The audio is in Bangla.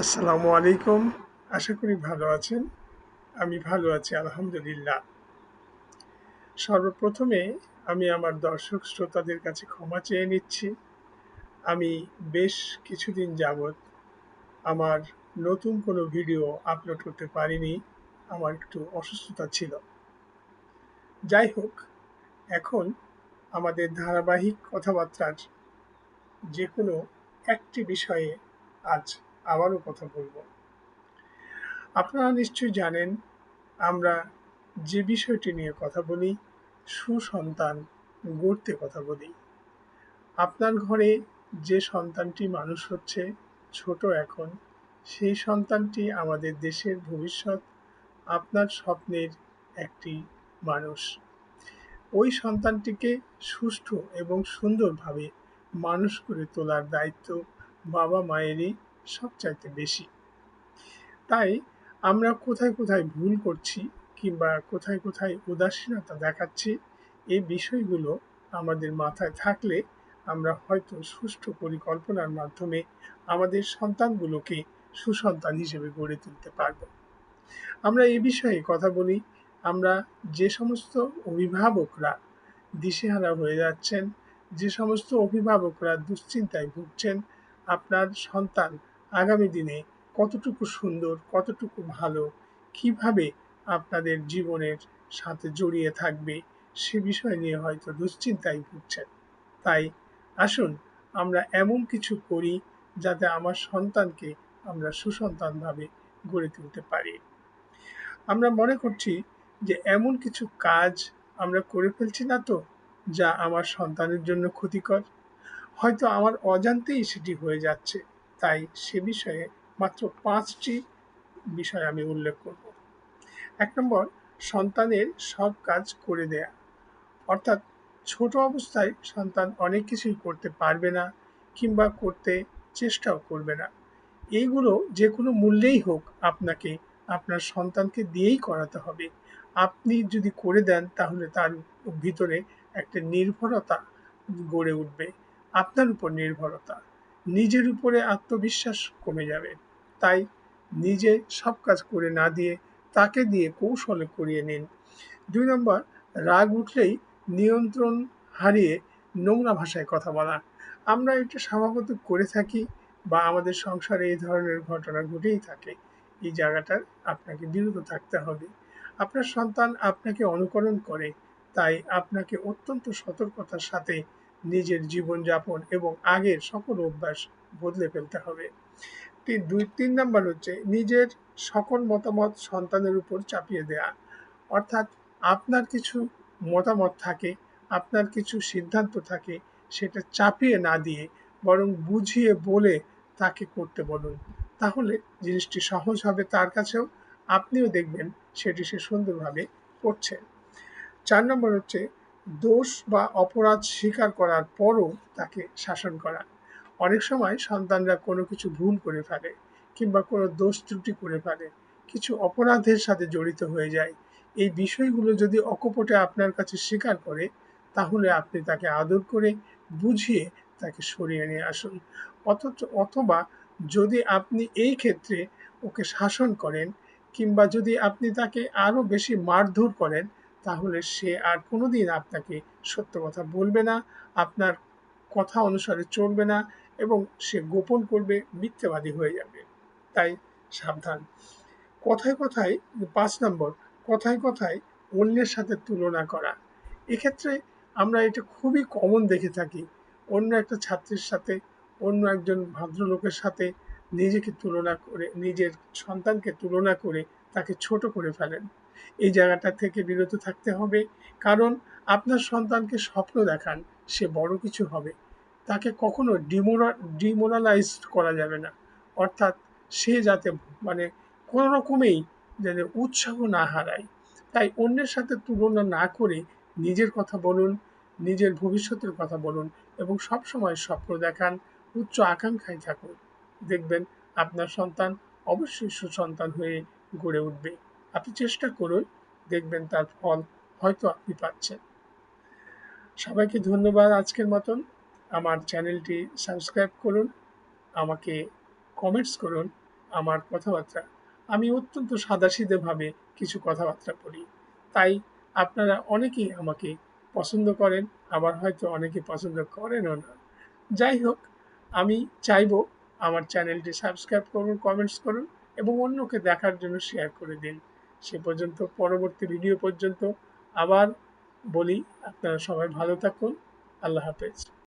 আসসালামু আলাইকুম। আশা করি ভালো আছেন। আমি ভালো আছি, আলহামদুলিল্লাহ। সর্বপ্রথমে আমি আমার দর্শক শ্রোতাদের কাছে ক্ষমা চেয়ে নিচ্ছি। আমি বেশ কিছুদিন যাবৎ আমার নতুন কোনো ভিডিও আপলোড করতে পারিনি। আমার একটু অসুস্থতা ছিল। যাই হোক, এখন আমাদের ধারাবাহিক কথাবার্তার যে কোনো একটি বিষয়ে আজ আবারও কথা বলব। আপনারা নিশ্চয়ই জানেন, আমরা যে বিষয়টি নিয়ে কথা বলি, সুসন্তান গড়তে কথা বলি। আপনার ঘরে যে সন্তানটি মানুষ হচ্ছে, ছোট এখন, সেই সন্তানটি আমাদের দেশের ভবিষ্যৎ, আপনার স্বপ্নের একটি মানুষ। ওই সন্তানটিকে সুষ্ঠু এবং সুন্দরভাবে মানুষ করে তোলার দায়িত্ব বাবা মায়েরই সবচাইতে বেশি। তাই আমরা কোথায় কোথায় ভুল করছি কিংবা কোথায় কোথায় উদাসীনতা দেখাচ্ছি এই বিষয়গুলো আমাদের মাথায় থাকলে আমরা হয়তো সুষ্ঠু পরিকল্পনার মাধ্যমে আমাদের সন্তানগুলোকে সুসন্তান হিসেবে গড়ে তুলতে পারব। আমরা এ বিষয়ে কথা বলি, আমরা যে সমস্ত অভিভাবকরা দিশেহারা হয়ে যাচ্ছেন, যে সমস্ত অভিভাবকরা দুশ্চিন্তায় ভুগছেন, আপনার সন্তান আগামী দিনে কতটুকু সুন্দর, কতটুকু ভালো, কীভাবে আপনাদের জীবনের সাথে জড়িয়ে থাকবে সে বিষয় নিয়ে হয়তো দুশ্চিন্তায় ভুগছেন। তাই আসুন আমরা এমন কিছু করি যাতে আমার সন্তানকে আমরা সুসন্তানভাবে গড়ে তুলতে পারি। আমরা মনে করছি যে এমন কিছু কাজ আমরা করে ফেলছি না তো, যা আমার সন্তানের জন্য ক্ষতিকর? হয়তো আমার অজান্তেই সেটি হয়ে যাচ্ছে। তাই সে বিষয়ে মাত্র পাঁচটি বিষয় আমি উল্লেখ করব। এক নম্বর, সন্তানের সব কাজ করে দেয়া। অর্থাৎ ছোট অবস্থায় সন্তান অনেক কিছুই করতে পারবে না কিংবা করতে চেষ্টাও করবে না। এইগুলো যে কোনো মূল্যেই হোক আপনাকে আপনার সন্তানকে দিয়েই করাতে হবে। আপনি যদি করে দেন তাহলে তার ভিতরে একটা নির্ভরতা গড়ে উঠবে, আপনার উপর নির্ভরতা। নিজের উপরে আত্মবিশ্বাস কমে যাবে। তাই নিজে সব কাজ করে না দিয়ে তাকে দিয়ে কৌশলে করিয়ে নিন। দুই নম্বর, রাগ উঠলেই নিয়ন্ত্রণ হারিয়ে নোংরা ভাষায় কথা বলা। আমরা এটা স্বভাবত করে থাকি বা আমাদের সংসারে এই ধরনের ঘটনা ঘটেই থাকে। এই জায়গাটার আপনাকে বিরত থাকতে হবে। আপনার সন্তান আপনাকে অনুকরণ করে, তাই আপনাকে অত্যন্ত সতর্কতার সাথে নিজের জীবনযাপন এবং আগের সকল অভ্যাস বদলে ফেলতে হবে। তিন, দুই, তিন নাম্বার হচ্ছে নিজের সকল মতামত সন্তানের উপর চাপিয়ে দেয়া। অর্থাৎ আপনার কিছু মতামত থাকে, আপনার কিছু সিদ্ধান্ত থাকে, সেটা চাপিয়ে না দিয়ে বরং বুঝিয়ে বলে তাকে করতে বলুন। তাহলে জিনিসটি সহজ হবে তার কাছেও। আপনিও দেখবেন সেটি সে সুন্দরভাবে করছে। চার নম্বর হচ্ছে দোষ বা অপরাধ স্বীকার করার পরও তাকে শাসন করা। অনেক সময় সন্তানরা কোনো কিছু ভুল করে ফেলে কিংবা কোনো দোষ ত্রুটি করে ফেলে, কিছু অপরাধের সাথে জড়িত হয়ে যায়। এই বিষয়গুলো যদি অকপটে আপনার কাছে স্বীকার করে, তাহলে আপনি তাকে আদর করে বুঝিয়ে তাকে সরিয়ে নিয়ে আসুন। অথচ, অথবা যদি আপনি এই ক্ষেত্রে ওকে শাসন করেন কিংবা যদি আপনি তাকে আরও বেশি মারধর করেন তাহলে সে আর কোনোদিন আপনাকে সত্য কথা বলবে না, আপনার কথা অনুসারে চলবে না এবং সে গোপন করবে, মিথ্যাবাদী হয়ে যাবে। তাই সাবধান। কথায় কথায়, পাঁচ নম্বর, কথায় কথায় অন্যের সাথে তুলনা করা। এক্ষেত্রে আমরা এটা খুবই কমন দেখে থাকি। অন্য একটা ছাত্রের সাথে, অন্য একজন ভদ্রলোকের সাথে নিজেকে তুলনা করে, নিজের সন্তানকে তুলনা করে তাকে ছোট করে ফেলেন। এই জায়গাটা থেকে বিরত থাকতে হবে। কারণ আপনার সন্তানকে স্বপ্ন দেখান সে বড় কিছু হবে। তাকে কখনো ডিমোরা ডিমোরালাইজ করা যাবে না। অর্থাৎ সে যাতে মানে কোনো রকমেই যেন উৎসাহ না হারায়। তাই অন্যের সাথে তুলনা না করে নিজের কথা বলুন, নিজের ভবিষ্যতের কথা বলুন এবং সবসময় স্বপ্ন দেখান, উচ্চ আকাঙ্ক্ষায় থাকুন। দেখবেন আপনার সন্তান অবশ্যই সুসন্তান হয়ে গড়ে উঠবে। আপনি চেষ্টা করুন, দেখবেন তার ফল হয়তো আপনি পাচ্ছেন। সবাইকে ধন্যবাদ আজকের মতন। আমার চ্যানেলটি সাবস্ক্রাইব করুন, আমাকে কমেন্টস করুন, আমার কথাবার্তা। আমি অত্যন্ত সাদাসিধেভাবে কিছু কথাবার্তা বলি। তাই আপনারা অনেকেই আমাকে পছন্দ করেন, আবার হয়তো অনেকে পছন্দ করেনও না। যাই হোক, আমি চাইব আমার চ্যানেলটি সাবস্ক্রাইব করুন কমেন্টস করুন, এবং অন্যকে দেখার জন্য শেয়ার করে দিন। সে পর্যন্ত পরবর্তী ভিডিও পর্যন্ত আবার বলি আপনারা সবাই ভালো থাকুন। আল্লাহ হাফেজ।